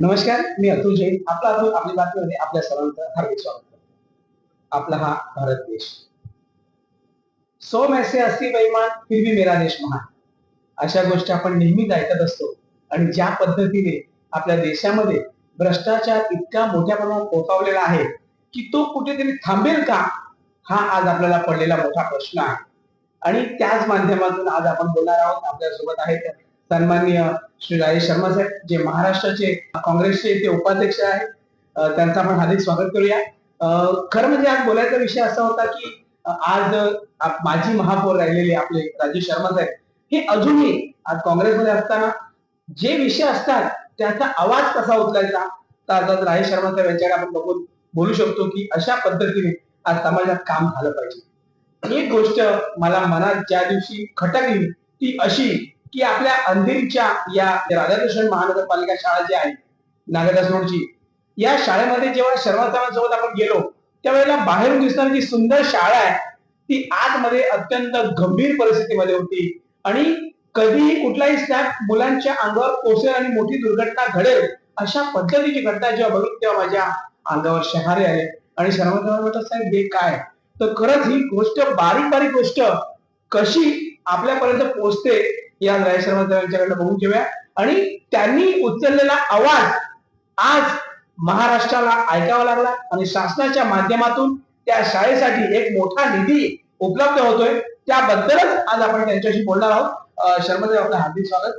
नमस्कार मी अतुल जैन. आपला अतुल आपली बातमीमध्ये आपल्या सर्वांचं हार्दिक स्वागत करतो. आपला हा भारत देश. सो मैसे असती बेईमान फिर भी मेरा देश महान. अशा गोष्टी आपण नेहमीच ऐकत असतो. आणि ज्या पद्धतीने आपल्या देशामध्ये भ्रष्टाचार इतका मोठ्या प्रमाणात पोचावलेला आहे की तो कुठेतरी थांबेल का हा आज आपल्याला पडलेला मोठा प्रश्न आहे. आणि त्याच माध्यमातून आज आपण बोलणार आहोत. आपल्यासोबत आहेत सन्माननीय श्री राजेश शर्मा साहेब जे महाराष्ट्राचे काँग्रेसचे ते उपाध्यक्ष आहेत त्यांचं आपण हार्दिक स्वागत करूया. खरं म्हणजे आज बोलायचा विषय असा होता की आज माजी महापौर राहिलेले आपले राजेश शर्मा साहेब हे अजूनही आज काँग्रेसमध्ये असताना जे विषय असतात त्याचा आवाज कसा उचलायचा? तर आता राजेश शर्मा साहेब यांच्याकडे आपण बघून बोलू शकतो की अशा पद्धतीने आज समाजात काम झालं पाहिजे. एक गोष्ट मला मनात ज्या दिवशी खटकली ती अशी की आपल्या अंधेरीच्या या राधाकृष्ण महानगरपालिका शाळा जी आहे नागदास रोडची या शाळेमध्ये जेव्हा शर्मा आपण गेलो त्यावेळेला बाहेरून दिसणारी जी सुंदर शाळा आहे ती आतमध्ये अत्यंत गंभीर परिस्थितीमध्ये होती. आणि कधीही कुठलाही स्नॅप मुलांच्या अंगावर पोसेल आणि मोठी दुर्घटना घडेल अशा पद्धतीची घटना जेव्हा बघितली तेव्हा माझ्या अंगावर शहारे आले. आणि शर्मा म्हटलं साहेब हे काय? तर खरंच ही गोष्ट बारीक बारीक गोष्ट कशी आपल्यापर्यंत पोहोचते या राय शर्मा साहेब यांच्याकडनं बघून घेऊया. आणि त्यांनी उचललेला आवाज आज महाराष्ट्राला ऐकावा लागला आणि शासनाच्या माध्यमातून त्या शाळेसाठी एक मोठा निधी उपलब्ध होतोय. त्याबद्दलच आज आपण त्यांच्याशी बोलणार आहोत. शर्मदेव शर्मा आपलं हार्दिक स्वागत.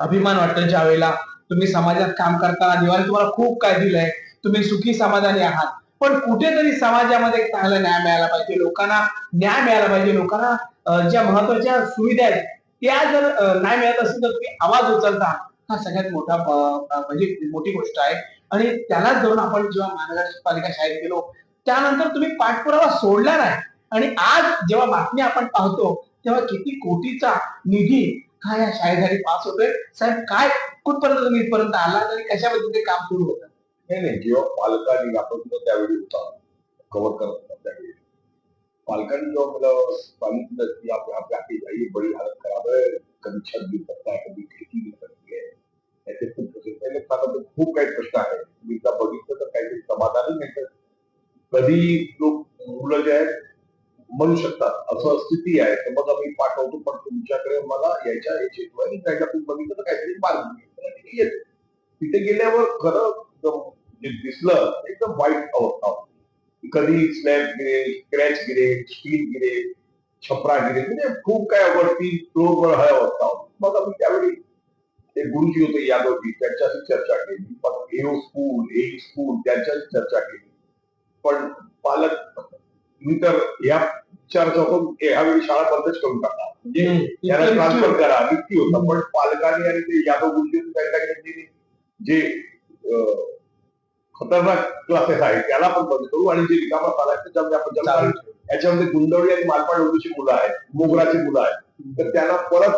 अभिमान वाटतं ज्या वेळेला तुम्ही समाजात काम करताना दिवाळी तुम्हाला खूप काय दिलंय. तुम्ही सुखी समाधानी आहात. पण कुठेतरी समाजामध्ये चांगला न्याय मिळाला पाहिजे. लोकांना न्याय मिळाला पाहिजे. लोकांना ज्या महत्त्वाच्या सुविधा आहेत त्या जर नाही मिळत असेल तर तुम्ही आवाज उचलता. हा सगळ्यात मोठा म्हणजे मोठी गोष्ट आहे. आणि त्यालाच धरून आपण जेव्हा महानगरपालिका शाळेत गेलो त्यानंतर तुम्ही पाठपुरावा सोडला नाही. आणि आज जेव्हा बातमी आपण पाहतो तेव्हा किती कोटीचा निधी हा या शाळेसाठी पास होतोय. साहेब काय कुठपर्यंत तुम्ही इथपर्यंत आला आणि कशा पद्धतीने काम सुरू होतं? नाही नाही जेव्हा पालकांनी आपण त्यावेळी होता कव्हर करत त्यावेळी. पालकांनी जो मला सांगितलं की आप यहाँ पे आके जाइए बड़ी हालत खराब है कभी छत गिर सकता है कभी खिड़की गिर सकती है ऐसे खूप प्रश्न पहिले सांगत खूप काही प्रश्न आहे तुम्ही एकदा बघितलं तर काहीतरी समाधानच नाही तर कधी लोक मुलं जे आहेत म्हणू शकतात असं स्थिती आहे. तर मग आम्ही पाठवतो पण तुमच्याकडे मला याच्या याची आणि त्याच्या तुम्ही बघितलं तर काहीतरी मार्ग येतो. तिथे गेल्यावर खरं दिसलं एकदम वाईट अवस्था होती. कधी स्लॅब गिरे क्रॅच गिरे स्टील गिरे छपरा गिरे म्हणजे खूप काय वरती फ्लोअरवर हय अवस्था होती मग आम्ही त्यावेळी ते गुरुजी होते यादवजी त्यांच्याशी चर्चा केली पण एओ स्कूल ए स्कूल त्यांच्याशी चर्चा केली पण पालक मी तर या विचार करून ह्यावेळी शाळा बंदच करून टाका म्हणजे त्याला ट्रान्सफर करा नक्की होता पण पालकांनी आणि ते यादव गुरुजी त्यांनी जे खतरनाक क्लासेस आहेत त्याला पण बंद करू आणि जे रिकामा साला आहे त्याच्यामध्ये आपण कारण याच्यामध्ये गुंडवली आणि मालपाड मुलं आहेत मोगराची मुलं आहेत. तर त्याला परत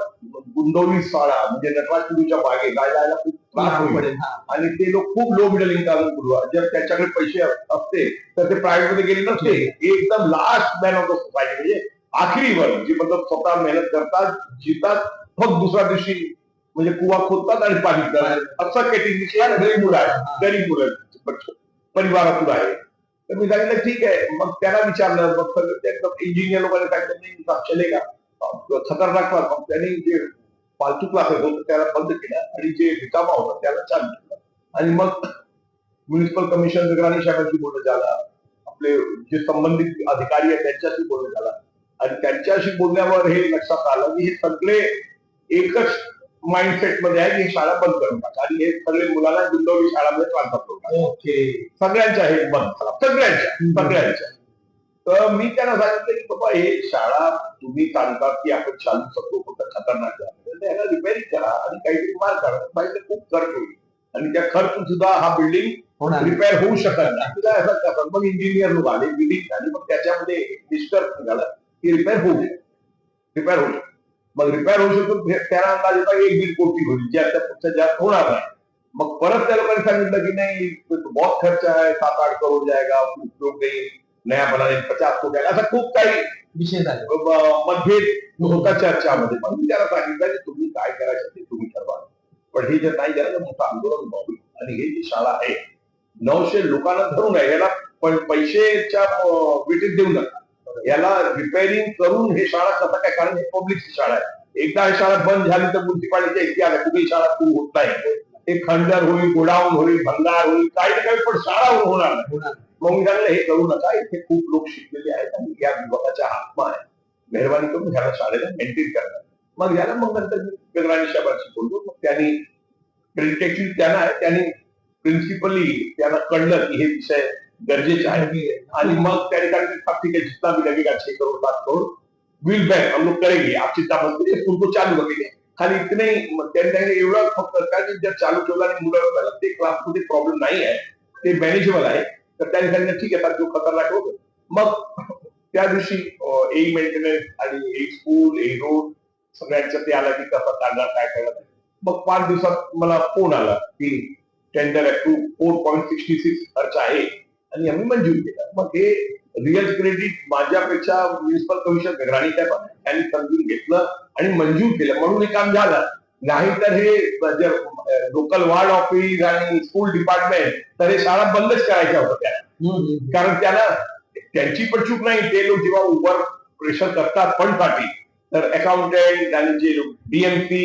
गुंडवली शाळा म्हणजे नटराज गुरुच्या मागे जायला खूप त्रास होईल. पडेल. आणि ते लोक खूप लो मिडल इन्कम गुरु आहेत. जर त्याच्याकडे पैसे असते तर ते प्रायव्हेटमध्ये गेले नसते. एकदम last man of the society म्हणजे आखरी वर्ग जे मतलब स्वतः मेहनत करतात जितात फक्त दुसऱ्या दिवशी म्हणजे कुवा खोदतात आणि पाणी पितात असं कॅटेगरीचे गरीब मुलं आहेत गरीब मुलं. परिवारातून आहे तर मी सांगितलं ठीक आहे मग त्याला विचारलं मग इंजिनियर लोकांनी सांगितलं नाही हिसाब चलेगा। खतरनाक मग त्यांनी जे फालतू क्लासेस होते त्याला बंद केला आणि जे रिकामा होता त्याला चालू आणि मग म्युन्सिपल कमिशन निगराणी शाखाशी बोलणं झालं आपले जे संबंधित अधिकारी आहेत त्यांच्याशी बोलणं झालं आणि त्यांच्याशी बोलण्यावर हे लक्षात आलं की हे सगळे एकच माइंडसेटमध्ये आहे की शाळा बंद करून टाका. आणि हे सगळे मुलांना गुंडवली शाळामध्ये ट्रान्सफर करून टाका. ओके. सगळ्यांच्या हे बंद करा. सगळ्यांच्या सगळ्यांच्या. तर मी त्यांना सांगितलं की बाबा हे शाळा तुम्ही सांगतात की आपण चालू शकतो फक्त खतरनाक त्याला रिपेअरिंग करा आणि काहीतरी मार काढा. पाहिजे खूप खर्च होईल. आणि त्या खर्च सुद्धा हा बिल्डिंग रिपेअर होऊ शकत नाही. तुला असं करतात मग इंजिनियर लोक आले बिल्डिंग झाली. मग त्याच्यामध्ये निष्कर्ष निघाला की रिपेअर होऊ शकते रिपेअर होऊ शकते मग रिपेअर होऊ शकतो. त्याला अंदाज येतो एक दीड कोटी होईल ज्याच्या पेक्षा जास्त होणार नाही. मग परत त्या लोकांनी सांगितलं की नाही बहुत खर्च आहे सात आठ करोड जाएगा उपयोग नाही नया बनाने पचास कोटी असं खूप काही विषय झाले. मतभेद होता चर्चामध्ये. मग मी त्याला सांगितलं की तुम्ही काय करायचं ते तुम्ही ठरवा. पण हे जर नाही झालं तर मोठं आंदोलन व्हावं आणि हे जी शाळा आहे नऊशे लोकांना धरून आहे. याला पण पैसेच्या विटीत देऊ नका. याला रिपेअरिंग करून हे शाळा कसं काय कारण हे पब्लिकची शाळा आहे. एकदा ही शाळा बंद झाली तर म्युन्सिपालिटी एकटी आल्या कुठेही शाळा सुरू होत नाही. ते खंडर होईल गोडाऊन होईल भंगार होईल काही ना काही पण शाळा होणार नाही. मग हे करू नका. इथे खूप लोक शिकलेले आहेत आणि या विभागाचा आत्मा आहे मेहरबानी करून ह्याला शाळेला मेंटेन करणार मग याला मग नंतर मी साहेबांशी बोललो. मग त्यांनी त्यांना त्यांनी प्रिन्सिपली त्यांना कळलं की हे विषय गरजेचे आहे आणि मग त्या ठिकाणी ठीक जितना भी लगेगा छह करोड़ सात करोड़. विल बैक हम लोग करेंगे. आप चिंता मत करिए. स्कूल को चालू वगैरे खाली इतने ही त्यांनी एवढं फक्त काय जर चालू ठेवला आणि मुलं आपल्याला ते क्लासमध्ये प्रॉब्लेम नाही आहे. ते मॅनेजेबल आहे. तर त्या ठिकाणी ठीक आहे. जो खतरनाक होतो. मग त्या दिवशी ए मेंटेनन्स आणि ए स्कूल ए रोड सगळ्यांचं ते आलं की कसं काढणार काय करणार मग पाच दिवसात मला फोन आला की tender approve four point sixty six खर्च आहे. आणि आम्ही मंजूर केला मग हे रिअल क्रेडिट माझ्यापेक्षा म्युन्सिपल कमिशनर गगराणी साहेब यांनी समजून घेतलं आणि मंजूर केलं. म्हणून हे काम झालं. नाहीतर हे जर लोकल वार्ड ऑफिस आणि स्कूल डिपार्टमेंट तर हे शाळा बंदच करायच्या होत्या. कारण त्याला त्यांची पण चूक नाही. ते लोक जेव्हा उभर प्रेशर करतात फंडसाठी तर अकाउंटंट आणि जे डीएमसी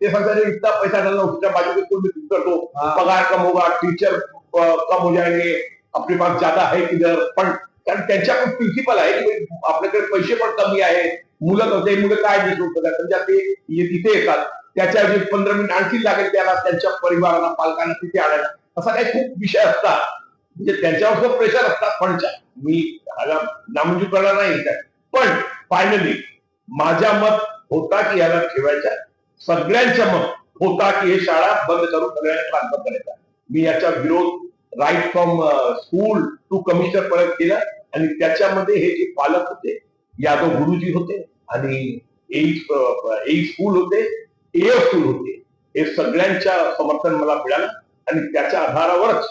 ते सांगतात "अरे, इतना पैसा डालना उसका बाजू के स्कूल में फिक्स कर दो हाँ. पगार कम होगा टीचर कम हो जाएंगे आपली माग ज्यादा आहे किधर पण कारण त्यांच्या पण प्रिन्सिपल आहे की आपल्याकडे पैसे पण कमी आहे मुलं नव्हते मुलं काय दिसून करतात म्हणजे ते तिथे येतात. त्याच्या जे पंधरा मिनिट आणखी लागेल त्याला त्यांच्या परिवाराला पालकांना तिथे आणायला. असा काही खूप विषय असतात. म्हणजे त्यांच्यावर प्रेशर असतात. पण मी ह्याला नामंजूर करणार नाही काय पण फायनली माझ्या मत होता की याला ठेवायच्या सगळ्यांच्या मत होता की हे शाळा बंद करून सगळ्यांना ट्रान्सफर करायचा मी याचा विरोध right from school to commissioner पर्यंत केला आणि त्याच्यामध्ये हे जे पालक होते यादव गुरुजी होते आणि ए स्कूल होते ए स्कूल होते. हे सगळ्यांच्या समर्थन मला मिळालं. आणि त्याच्या आधारावरच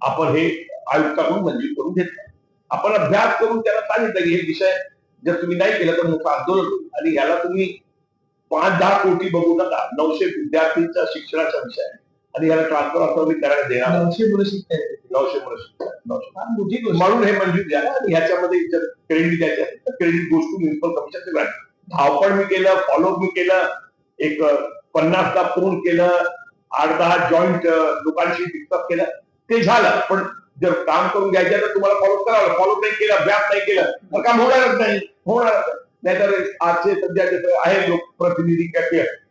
आपण हे आयुक्ताकडून मंजूर करून घेतलं. आपण अभ्यास करून त्याला सांगितलं की हे विषय जर तुम्ही नाही केलं तर मोठं आंदोलन होईल. आणि याला तुम्ही पाच दहा कोटी बघू नका. नऊशे विद्यार्थ्यांच्या शिक्षणाचा विषय आहे. आणि याला ट्रान्सफर असं मी करायला देणार. नऊशे मुलं शिकतायत. नऊशे मुलं शिकतात. मोठी गोष्ट. म्हणून हे मंजूर झालं आणि ह्याच्यामध्ये जर क्रेडिट द्यायचे असेल तर क्रेडिट गोष्ट म्युन्सिपल कमिशनचे ग्रांट धावपळ मी केलं फॉलो मी केलं एक पन्नासदा फोन केलं आठ दहा जॉईंट लोकांशी डिस्कस केलं. ते झालं पण जर काम करून घ्यायचं तर तुम्हाला फॉलो करावं फॉलो नाही केलं अभ्यास नाही केलं तर काम होणारच नाही. होणारच नाही. नाहीतर आजचे सध्या आहे लोक प्रतिनिधी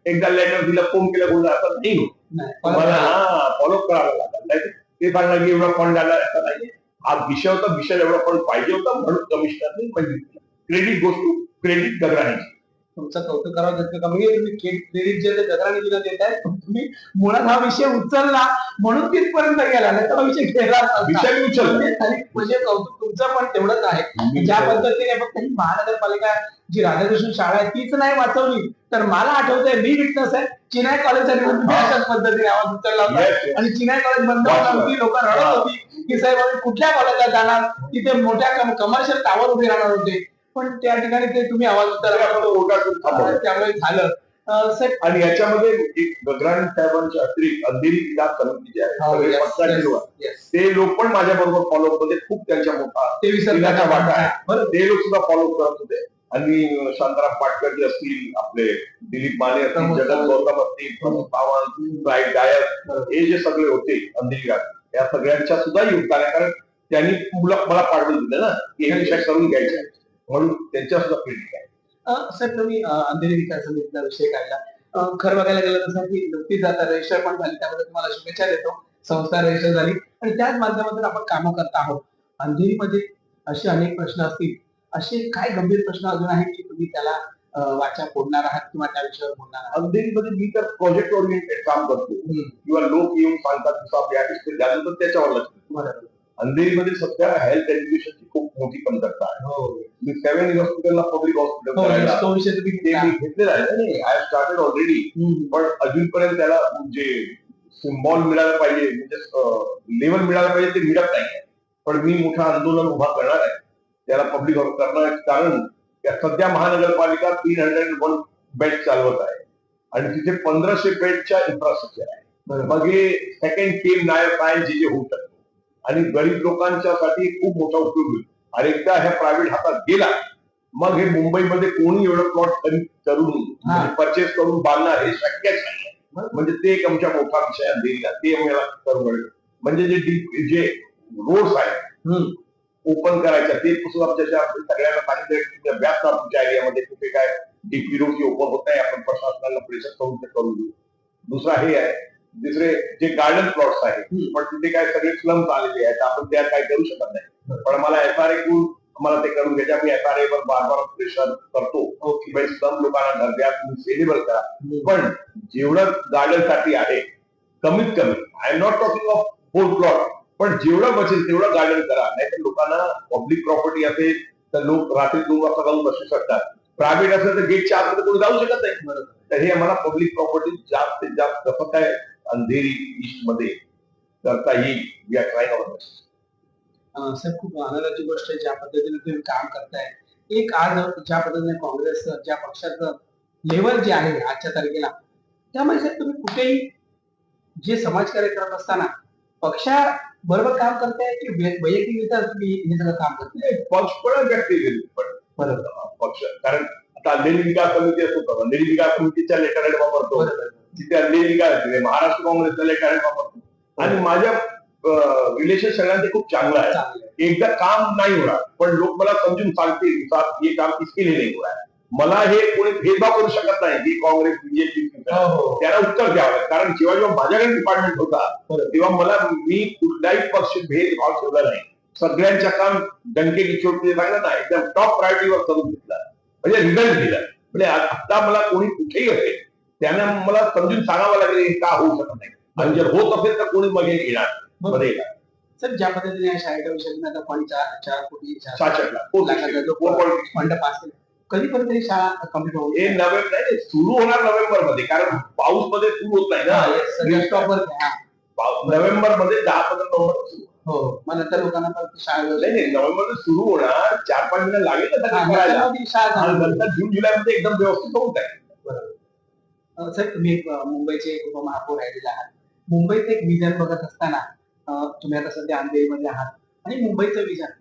एकदा लेटर दिलं फोन केलं बोललं असं नाही होत. फॉलो करावं लागेल नाही ते सांगणार की एवढा फंड आला असं नाही हा विषय होता विषय एवढा फंड पाहिजे होता म्हणून कमिशनरने मंजूर केलं क्रेडिट गोष्ट क्रेडिट गगराणी तुमचं कौतुक करावं तितकं कमी आहे. तुम्ही क्रेडिट जे गगराने दिलं देत आहे तुम्ही मुळात हा विषय उचलला म्हणून तिथपर्यंत गेला नाही तर हा विषय गेला. विषय उचलला. म्हणजे म्हणजे कौतुक तुमचं पण तेवढंच आहे ज्या पद्धतीने फक्त ही महानगरपालिका जी राधाकृष्ण शाळा आहे तीच नाही वाचवली तर मला आठवतंय मी विटनेस आहे चिनाय तुम्ही अशाच पद्धतीने आवाज उचलला होता. आणि चिनाय कॉलेज बंद होती लोक रडत होती की साहेब आम्ही कुठल्या कॉलेजला जाणार तिथे मोठ्या कमर्शियल टावर उभे राहणार होते पण त्या ठिकाणी ते तुम्ही आवाज. त्यामुळे झालं. आणि याच्यामध्ये एक गगराणी साहेबांच्या अतिरिक्त अंधेरी विकास समिती जी आहे. ते लोक पण माझ्या बरोबर फॉलो मध्ये खूप त्यांच्या मोठा ते विसरण्याचा वाटा आहे. बरं ते लोक सुद्धा फॉलो करत होते. आणि शांताराम पाटकर जे असतील आपले दिलीप माने असतील जगत. गौतम असतील प्रमोद राईट डायर हे जे सगळे होते अंधेरी या सगळ्यांच्या सुद्धा योगदान आहे. कारण त्यांनी मुलं मला पाठवून दिलं ना की हे विषय करून घ्यायचे. म्हणून त्यांच्या सुद्धा क्रेडिट आहे. अं, साहेब तुम्ही अंधेरी विकास समितीचा विषय काढला. खरं बघायला गेलं साहेब ही नुकतीच आता रजिस्टर पण झाली त्यामध्ये तुम्हाला शुभेच्छा देतो. संस्था रजिस्टर झाली. आणि त्याच माध्यमातून आपण कामं करत आहोत. अंधेरीमध्ये असे अनेक प्रश्न असतील. असे काय गंभीर प्रश्न अजून आहेत की तुम्ही त्याला वाचा फोडणार आहात किंवा त्या विषयावर बोलणार आहात? अंधेरीमध्ये मी तर प्रोजेक्ट ओरिएंटेड काम करतो. किंवा लोक येऊन सांगतात की या तर त्याच्यावर लक्ष. बरोबर अंधेरीमध्ये सध्या हेल्थ एज्युकेशनची खूप मोठी कमतरता आहे हो। सेव्हन हॉस्पिटलला पब्लिक हॉस्पिटल घेतलेलं आहे नाही आय स्टार्टेड ऑलरेडी पण अजूनपर्यंत त्याला जे सिम्बॉल मिळायला पाहिजे म्हणजे लेवल मिळायला पाहिजे ते मिळत नाही पण मी मोठं आंदोलन उभा करणार आहे. त्याला पब्लिक करणार आहे. कारण त्या सध्या महानगरपालिका तीन हंड्रेड वन बेड चालवत आहे. आणि तिथे पंधराशे बेडच्या इन्फ्रास्ट्रक्चर आहे. मग हे सेकंड केम नायर काय जे जे होऊ शकतो आणि गरीब लोकांच्यासाठी खूप मोठा उपयोग होईल आणि एकदा ह्या प्रायव्हेट हातात गेला मग हे मुंबईमध्ये कोणी एवढं प्लॉट खरीद करून. परचेस करून बांधणार हे शक्यच नाही. म्हणजे ते एक आमच्या मोठा विषय देईल ते आम्हाला म्हणजे जे जे रोड्स आहेत. ओपन करायच्या ते पुस्तक आमच्या सगळ्यांना सांगितलं व्याप तुमच्या एरियामध्ये कुठे काय डीपी रोड ओपन होत आहे आपण प्रशासनाला प्रेशर करून ते करून देऊ दुसरा हे आहे दुसरे जे गार्डन प्लॉट्स आहेत. पण तिथे काय सगळे स्लम्स आलेले आहेत आपण त्या काय करू शकत नाही. पण मला एफ आर ए मला ते करून घ्यायच्या मी एफ आर ए वर बार बार प्रेशर करतो. की बाई स्लम लोकांना घर द्या तुम्ही सेलिबल करा. पण जेवढं गार्डनसाठी आहे कमीत कमी I am not talking of whole plot पण जेवढं बचेल तेवढं गार्डन करा. नाही तर लोकांना पब्लिक प्रॉपर्टी असेल तर लोक रात्री दोन वाजता जाऊन बसू शकतात. प्रायव्हेट असेल तर गेटच्या आतमध्ये कोणी जाऊ शकत नाही. तर हे आम्हाला पब्लिक प्रॉपर्टी जास्तीत जास्त कसं काय अंधेरी ईस्टमध्ये करता येईल आर ट्राईंग सर खूप आनंदाची गोष्ट आहे ज्या पद्धतीने तुम्ही काम करताय. एक आज ज्या पद्धतीने काँग्रेस ज्या पक्षाचं लेवल जे आहे आजच्या तारखेला त्यामुळे सर तुम्ही कुठेही जे समाजकार्य करत असताना पक्षा बरोबर काम करताय की वैयक्तिकरित्या तुम्ही हे सगळं काम करताय? पक्ष पण व्यक्ती पण. बरोबर. पक्ष. कारण आता अंधेरी विकास समिती असतो अंधेरी विकास समितीच्या लेटर वापरतो. तिथे अंधेरी विकास तिथे महाराष्ट्र हेड वापरतो आणि माझ्या रिलेशन सगळ्यांचे खूप चांगलं आहे. एकदा काम नाही होणार पण लोक मला समजून सांगतील हे काम इसके लिए नाही होणार. मला हे कोणी भेदभाव करू शकत नाही की काँग्रेस बीजेपी हो हो. त्याला उत्तर द्यावं. कारण जेव्हा जेव्हा माझ्याकडे डिपार्टमेंट होता. तेव्हा मला मी कुठलाही पक्ष भेदभाव ठेवला नाही. सगळ्यांच्या काम डंके किचोटचे सांगलं ना एकदम टॉप प्रायोरिटीवर करून घेतला. म्हणजे रिझल्ट दिला. म्हणजे आता मला कोणी कुठेही असेल त्यांना मला समजून सांगावं लागेल का होऊ शकत नाही. आणि जर होत असेल तर कोणी मग येणार मध्ये येणार सर ज्या पद्धतीने या शाळेच्या विषयाने आता चार चार कोटी हो, फंड पास केला. कधीपर्यंत ही शाळा कंप्लीट होईल हे नोव्हेंबर नाही सुरू होणार नोव्हेंबरमध्ये कारण पाऊसमध्ये सुरू होत नाही ना. हा नोव्हेंबरमध्ये दहा पंधरा नोव्हेंबर सुरू. हो मग नंतर लोकांना शाळा नाही नोव्हेंबरमध्ये सुरू होणार. चार पाच महिने लागेल नंतर जून जुलै मध्ये एकदम व्यवस्थित होत आहे बरोबर. सर तुम्ही मुंबईचे उपमहापौर राहिलेले आहात. मुंबईत एक विजन बघत असताना तुम्ही आता सध्या अंधेरीमध्ये आहात. आणि मुंबईचं विजन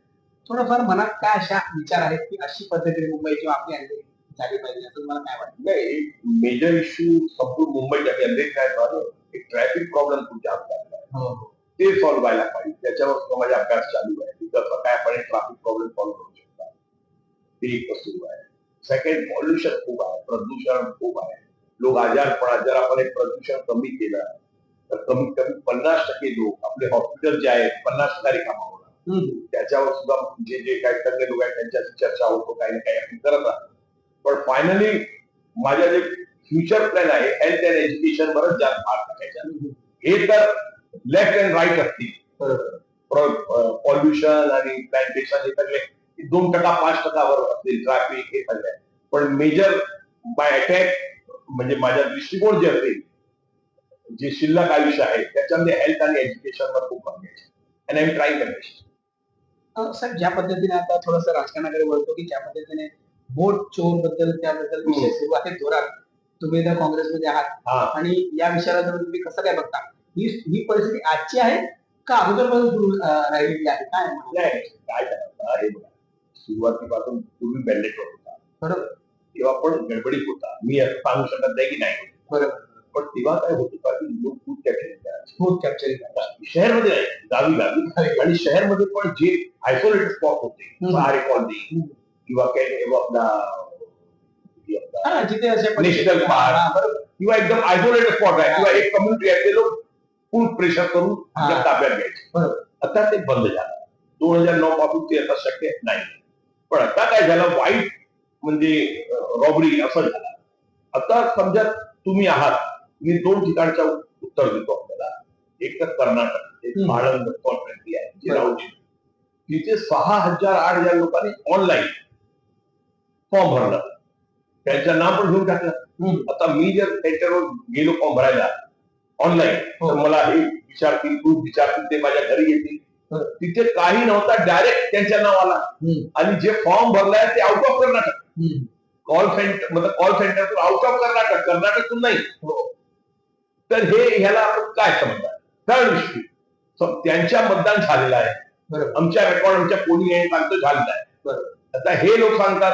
थोडंफार मनात काय अशा विचार आहेत की अशी पद्धतीने मुंबई किंवा आपली अंधेरी झाली पाहिजे? असं तुम्हाला काय वाटतं? नाही एक मेजर इश्यू संपूर्ण मुंबईच्या अंधेरी काय झालं? एक ट्रॅफिक प्रॉब्लेम झाला आहे. हो हो. ते सॉल्व्ह व्हायला पाहिजे. त्याच्यावर सुद्धा माझा अभ्यास चालू आहे. की कसं काय आपण ट्रॅफिक प्रॉब्लेम सॉल्व्ह करू शकता? ते एक सुरू आहे. सेकंड पॉल्युशन खूप आहे. प्रदूषण खूप आहे. लोक आजारपणा जर आपण एक प्रदूषण कमी केलं. तर कमीत कमी पन्नास टक्के लोक आपले हॉस्पिटल जे आहेत पन्नास हम्म. त्याच्यावर सुद्धा जे जे काही तज्ञ लोक आहेत त्यांच्याशी चर्चा होतो काही ना काही आपण करत आहोत. पण फायनली माझ्या जे फ्युचर प्लॅन आहे हेल्थ अँड एज्युकेशन वरच जास्त भार टाकायचा. हे तर लेफ्ट अँड राईट असतील. पॉल्युशन आणि प्लॅन्टेशन हे सगळे दोन टक्का पाच टक्कावर असतील ट्रॅफिक हे सगळे. पण मेजर बाय अटॅक म्हणजे माझ्या दृष्टिकोन जे असेल जे शिल्लक आयुष्य आहे त्याच्यामध्ये हेल्थ आणि एज्युकेशन वर खूप कमी आहे and I am trying um, sir ज्या पद्धतीने आता थोडस राजकारणाकडे वळतो की ज्या पद्धतीने वोट चोरबद्दल त्याबद्दल विषय सुरू आहे जोरात तुम्ही तर काँग्रेसमध्ये आहात आणि या विषयाला जर तुम्ही कसं काय बघता? ही ही परिस्थिती आजची आहे का अगोदरपासून सुरू राहिलेली आहे? काय काय करायचं सुरुवातीपासून पूर्वी बॅलेट होता. बरोबर. तेव्हा पण गडबडीत होता मी असं सांगू शकत नाही की नाही बरोबर पण तेव्हा काय होतं का की लोक खूप कॅप्चर करायचे खूप कॅप्चरिंग शहरमध्ये नाही गावी गावी आणि शहरमध्ये पण जे आयसोलेटेड स्पॉट होते. सहारे कॉलनी. किंवा काय आपला जिथे असे पण- National park. हा, किंवा एकदम आयसोलेटेड स्पॉट आहे किंवा एक कम्युनिटी आहे ते लोक फुल प्रेशर करून आपल्या ताब्यात घ्यायचे आता ते बंद झालं दोन हज़ार नऊ पासून ते आता शक्य नाही पण आता काय झालं वाईट म्हणजे रॉबरी असं झालं आता समजा तुम्ही आहात मी दोन ठिकाणच्या उत्तर देतो आपल्याला एक तर कर्नाटक एक कॉन्फ्रन्स आहे जे तिथे सहा हजार आठ हजार लोकांनी ऑनलाईन फॉर्म भरला त्यांचं नाव पण घेऊन टाकलं. आता मी जर त्यांच्यावर गेलो फॉर्म भरायला ऑनलाईन हो. तर मला हे विचारतील तू विचारतील ते माझ्या घरी येतील हो. तिथे काही नव्हता डायरेक्ट त्यांच्या नावाला. आणि जे फॉर्म भरलाय ते out of Karnataka. Call centre मतलब call centre out of Karnataka कर्नाटकतून नाही. तर हे ह्याला आपण काय समजणार? थर्ड इश्यू त्यांच्या मतदान झालेलं आहे. आमच्या रेकॉर्ड आमच्या कोणी आहे सांगतो झालेलं आहे. आता हे लोक सांगतात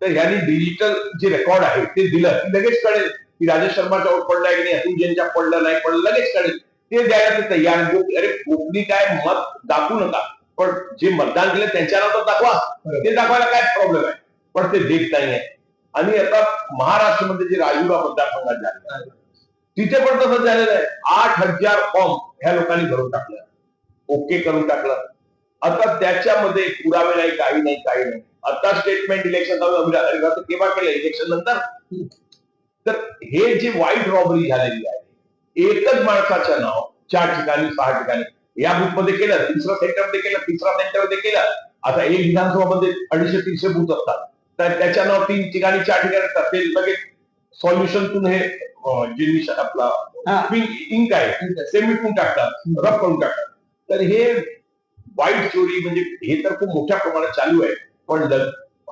तर ह्यांनी डिजिटल जे रेकॉर्ड आहे ते दिलं. लगेच कळेल की राजेश शर्माचा आउट पडलाय की नाही अतुल जैनच्या पडलं नाही पडलं लगेच कळेल. ते द्यायला ते तयार अरे कोकणी काय मत दाखवू नका. पण जे मतदान दिलं त्यांच्या नावात दाखवा. ते दाखवायला काय प्रॉब्लेम आहे? पण ते देत नाहीये. आणि आता महाराष्ट्रामध्ये जे राजुरा मतदारसंघात झाले तिथे पण तसंच झालेलं आहे. आठ हजार फॉर्म ह्या लोकांनी भरून टाकलं. ओके करून टाकलं. आता त्याच्यामध्ये पुरावे नाही काही नाही काही नाही. आता स्टेटमेंट म्हणजे इलेक्शन केव्हा केलं? इलेक्शन नंतर? तर हे जे वाईट रॉबरी झालेली आहे एकच माणसाचं नाव चार ठिकाणी सहा ठिकाणी. या बुथमध्ये केलं. दुसऱ्या सेंटरमध्ये केलं. तिसऱ्या सेंटरमध्ये केलं. आता एक विधानसभामध्ये अडीचशे तीनशे बूथ असतात. तर त्याच्या नाव तीन ठिकाणी चार ठिकाणी ते लगेच सॉल्युशनतून हे जे आपला. इंक आहे ते मिटून टाकतात रब करून टाकतात. तर हे वाईट चोरी म्हणजे हे तर खूप मोठ्या प्रमाणात चालू आहे. पण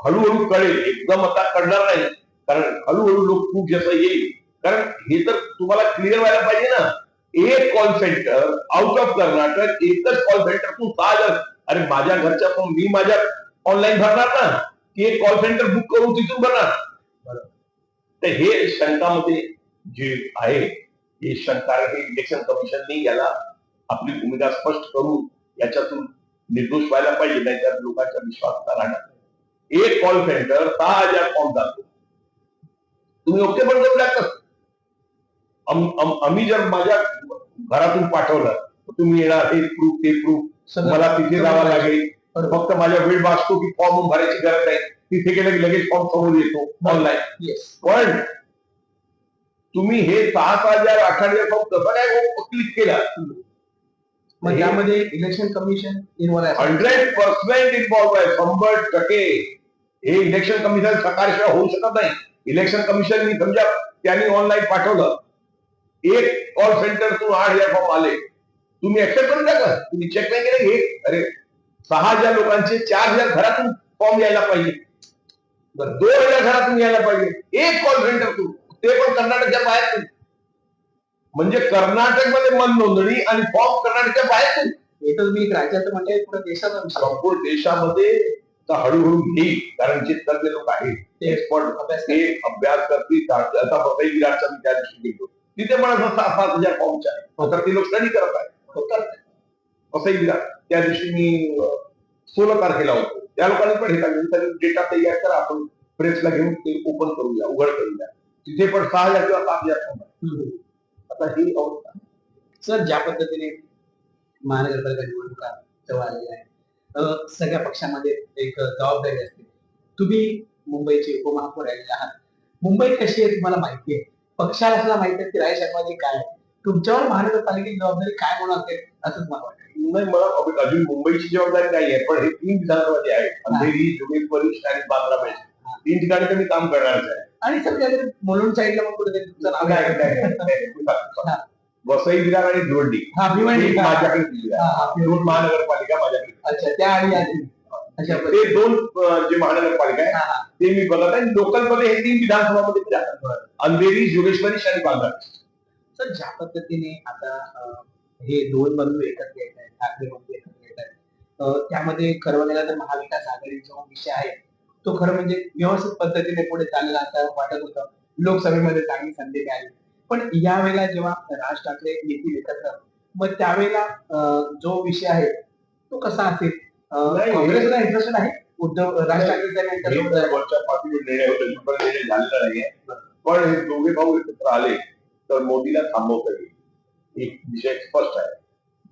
हळूहळू कळेल एकदम आता कळणार नाही कारण हळूहळू लोक खूप जसं येईल. कारण हे तर तुम्हाला क्लिअर व्हायला पाहिजे ना. एक call centre out of Karnataka एकच कॉल सेंटर तू सहा हजार अरे माझ्या घरच्या फोन मी माझ्या ऑनलाईन भरणार ना. की एक कॉल सेंटर बुक करून तिथून भरणार. तर हे शंकामध्ये जे आहे हे शंका हे इलेक्शन कमिशनने याला आपली भूमिका स्पष्ट करून याच्यातून निर्दोष व्हायला पाहिजे नाही तर लोकांचा विश्वास राहणार. एक कॉल सेंटर सहा हजार फॉर्म जातो तुम्ही ओके पण करू लागतात आम- आम- आम्ही जर माझ्या घरातून पाठवलं तर तुम्ही येणार हे प्रूफ ते प्रूफ. मला तिथे जावं लागेल. बरोबर. फक्त माझ्या वेळ वाचतो की फॉर्म भरायची गरज नाही तिथे गेलं की लगेच फॉर्म समोर येतो ऑनलाईन पण तुम्ही हे सहा सहा हजार आठ हजार फॉर्म कसं काय क्लिक केला. मग यामध्ये इलेक्शन कमिशन इन्व्हॉल्व आहे. हंड्रेड पर्सेंट इन्व्हॉल्व आहे शंभर टक्के. हे इलेक्शन कमिशन सकाळशिवाय होऊ शकत नाही. इलेक्शन कमिशननी समजा त्यांनी ऑनलाईन पाठवलं एक कॉल सेंटरतून आठ हजार फॉर्म आले. तुम्ही ऍक्सेप्ट करून टाका. तुम्ही चेक नाही केले हे अरे सहा हजार लोकांचे चार हजार घरातून फॉर्म यायला पाहिजे. दोन हजार घरातून यायला पाहिजे. एक कॉल सेंटरतून ते पण कर्नाटकच्या बाहेर म्हणजे कर्नाटकमध्ये मन नोंदणी आणि फॉर्म कर्नाटकच्या बाहेर एकच मी राज्याचं म्हणजे पुढे आहे. संपूर्ण देशामध्ये तर हळूहळू येईल. कारण जे तज्ञ लोक आहेत ते एक्सपर्ट ते अभ्यास करतील. आता बसाई विराटचा मी त्या दिवशी गेलो तिथे पण असं सहा सात हजार फॉर्मचे आहे तर ते लोक स्टडी करत आहेत. विराट त्या दिवशी मी सोळा तारखेला होतो. त्या लोकांनी पण हे सांगितलं. डेटा तयार करा. आपण प्रेसला घेऊन ते ओपन करूया उघड करूया. तिथे पण सहा हजार किंवा सात हजार आहे. आता ही अवस्था. सर ज्या पद्धतीने महानगरपालिका निवडणुका जवळ आलेल्या आहे अं, सगळ्या पक्षामध्ये एक जबाबदारी असते. तुम्ही मुंबईचे उपमहापौर राहिले आहात. मुंबई कशी आहे तुम्हाला माहिती आहे? पक्षाला सुद्धा माहिती आहे की राय शर्माजी काय आहे? तुमच्यावर महानगरपालिकेची जबाबदारी काय म्हणून असेल असंच मला वाटतं. नाही मला अजून मुंबईची जबाबदारी नाही आहे पण हे तीन विधानसभा आहेत अंधेरी जुबेल वरिष्ठ आणि बांद्रा बेस्ट तीन ठिकाणी तर मी काम करणारच आहे. आणि सर त्याकडे मुलुंड साईडला मग कुठे तुमचं नाव आहे. वसई विरार आणि भिवंडी? माझ्याकडे दिली आहे. दोन महानगरपालिका माझ्याकडे अच्छा त्या आणि ते. दोन जे महानगरपालिका आहे. ते मी बघत आहे. लोकलमध्ये हे तीन विधानसभामध्ये मी जातात अंधेरी जोगेश्वरी आणि बांद्रा सर ज्या पद्धतीने आता हे दोन बंधू एकत्र येत आहेत ठाकरे बंधू एकत्र येत आहेत त्यामध्ये खरं म्हणायला तर महाविकास आघाडीचा जो विषय आहे तो खरं म्हणजे व्यवस्थित पद्धतीने पुढे चाललेला असं वाटत होतं. लोकसभेमध्ये चांगली संधी मिळाली. पण यावेळेला जेव्हा राज ठाकरे येतील एकत्र मग त्यावेळेला जो विषय आहे तो कसा असेल? काँग्रेसला इंटरेस्टेड आहे उद्धव राज ठाकरे तर पण हे दोघे भाऊ एकत्र आले तर मोदीला थांबवता येईल. एक विषय स्पष्ट आहे.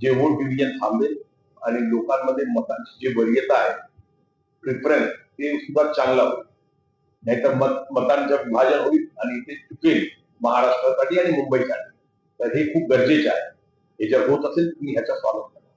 जे वोट डिव्हिजन थांबेल आणि लोकांमध्ये मतांची जी वरीयता आहे प्रिफरन्स ते सुद्धा चांगला होईल. नाहीतर मत मतांचं विभाजन होईल आणि ते चुकेल महाराष्ट्रासाठी आणि मुंबईसाठी. तर हे खूप गरजेचे आहे. हे जर होत असेल तुम्ही ह्याचा स्वागत करा.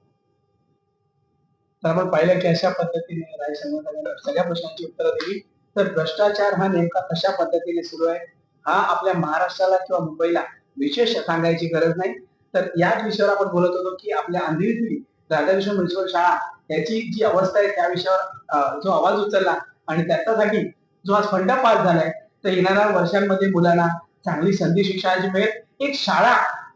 तर आपण पाहिलं की अशा पद्धतीने राय शर्मा सगळ्या प्रश्नांची उत्तरं दिली. तर भ्रष्टाचार हा नेमका कशा पद्धतीने सुरू आहे? हा आपल्या महाराष्ट्राला किंवा मुंबईला विशेष सांगायची गरज नाही. तर याच विषयावर आपण बोलत होतो की आपल्या अंधेरीतली राधाकृष्ण म्युन्सिपल शाळा याची जी अवस्था आहे त्या विषयावर जो आवाज उचलला आणि त्याच्यासाठी जो आज फंड पास झालाय तर येणाऱ्या वर्षांमध्ये मुलांना चांगली संधी शिक्षणाची मिळेल. एक शाळा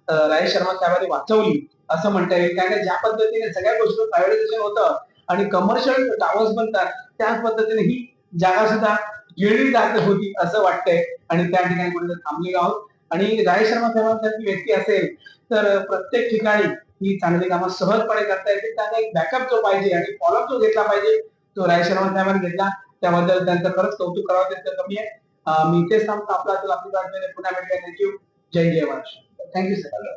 अं, राजेश शर्मा साहेबांनी वाचवली असं म्हणता येईल. कारण ज्या पद्धतीने सगळ्या गोष्टी प्रायव्हेटायझेशन होतं आणि कमर्शियल टावर्स बनतात त्याच पद्धतीने ही जागा सुद्धा गिळली जात होती असं वाटतंय. आणि त्या ठिकाणी कुठे थांबलेलो आहोत. आणि राय शर्मा साहेबांसारखी व्यक्ती असेल तर प्रत्येक ठिकाणी ही चांगली कामं सहजपणे करता येतील. त्यांना एक बॅकअप जो पाहिजे आणि फॉलोअप जो घेतला पाहिजे तो राय शर्मा साहेबांनी घेतला. त्याबद्दल त्यांचं खरंच कौतुक करावं त्यांचं कमी आहे. मी तेच सांगतो आपला आपली बातमी पुन्हा भेटल्या थँक्यू जय जय महाराष्ट्र थँक्यू सर